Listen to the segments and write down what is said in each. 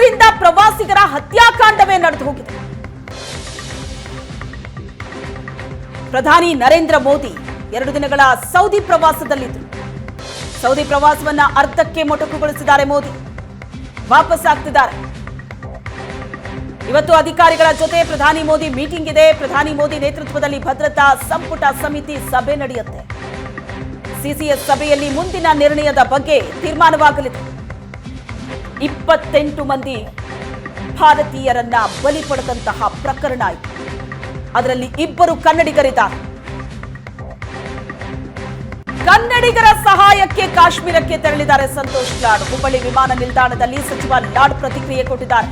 ಅದರಿಂದ ಪ್ರವಾಸಿಗರ ಹತ್ಯಾಕಾಂಡವೇ ನಡೆದು ಹೋಗಿದೆ. ಪ್ರಧಾನಿ ನರೇಂದ್ರ ಮೋದಿ ಎರಡು ದಿನಗಳ ಸೌದಿ ಪ್ರವಾಸದಲ್ಲಿದ್ದರು. ಸೌದಿ ಪ್ರವಾಸವನ್ನ ಅರ್ಧಕ್ಕೆ ಮೊಟಕುಗೊಳಿಸಿದ್ದಾರೆ ಮೋದಿ. ವಾಪಸ್ ಆಗ್ತಿದ್ದಾರೆ. ಇವತ್ತು ಅಧಿಕಾರಿಗಳ ಜೊತೆ ಪ್ರಧಾನಿ ಮೋದಿ ಮೀಟಿಂಗ್ ಇದೆ. ಪ್ರಧಾನಿ ಮೋದಿ ನೇತೃತ್ವದಲ್ಲಿ ಭದ್ರತಾ ಸಂಪುಟ ಸಮಿತಿ ಸಭೆ ನಡೆಯುತ್ತೆ. ಸಿಸಿಎಸ್ ಸಭೆಯಲ್ಲಿ ಮುಂದಿನ ನಿರ್ಣಯದ ಬಗ್ಗೆ ತೀರ್ಮಾನವಾಗಲಿದೆ. ಇಪ್ಪತ್ತೆಂಟು ಮಂದಿ ಭಾರತೀಯರನ್ನ ಬಲಿ ಪಡೆದಂತಹ ಪ್ರಕರಣ ಇದು. ಅದರಲ್ಲಿ ಇಬ್ಬರು ಕನ್ನಡಿಗರಿದ್ದಾರೆ. ಕನ್ನಡಿಗರ ಸಹಾಯಕ್ಕೆ ಕಾಶ್ಮೀರಕ್ಕೆ ತೆರಳಿದ್ದಾರೆ ಸಂತೋಷ್ ಲಾಡ್ ಹುಬ್ಬಳ್ಳಿ ವಿಮಾನ ನಿಲ್ದಾಣದಲ್ಲಿ ಸಚಿವ ಲಾಡ್ ಪ್ರತಿಕ್ರಿಯೆ ಕೊಟ್ಟಿದ್ದಾರೆ.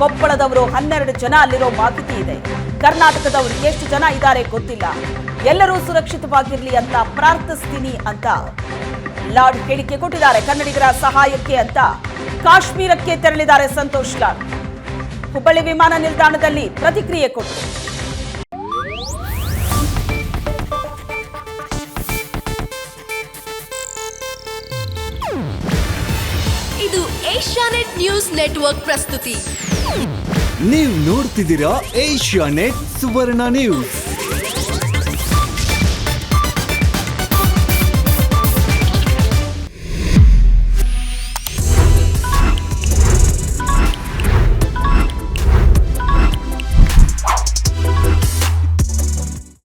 ಕೊಪ್ಪಳದವರು ಹನ್ನೆರಡು ಜನ ಅಲ್ಲಿರೋ ಮಾಹಿತಿ ಇದೆ. ಕರ್ನಾಟಕದವರು ಎಷ್ಟು ಜನ ಇದ್ದಾರೆ ಗೊತ್ತಿಲ್ಲ. ಎಲ್ಲರೂ ಸುರಕ್ಷಿತವಾಗಿರ್ಲಿ ಅಂತ ಪ್ರಾರ್ಥಿಸ್ತೀನಿ ಅಂತ ಲಾಡ್ ಹೇಳಿಕೆ ಕೊಟ್ಟಿದ್ದಾರೆ. ಕನ್ನಡಿಗರ ಸಹಾಯಕ್ಕೆ ಅಂತ ಕಾಶ್ಮೀರಕ್ಕೆ ತೆರಳಿದ್ದಾರೆ ಸಂತೋಷ್ ಲಾಡ್. ಹುಬ್ಬಳ್ಳಿ ವಿಮಾನ ನಿಲ್ದಾಣದಲ್ಲಿ ಪ್ರತಿಕ್ರಿಯೆ ಕೊಟ್ಟರು ಇದು ಏಷ್ಯಾನೆಟ್ ನ್ಯೂಸ್ ನೆಟ್ವರ್ಕ್ ಪ್ರಸ್ತುತಿ. ನೀವು ನೋಡ್ತಿದ್ದೀರಾ ಏಷ್ಯಾ ನೆಟ್ ಸುವರ್ಣ ನ್ಯೂಸ್.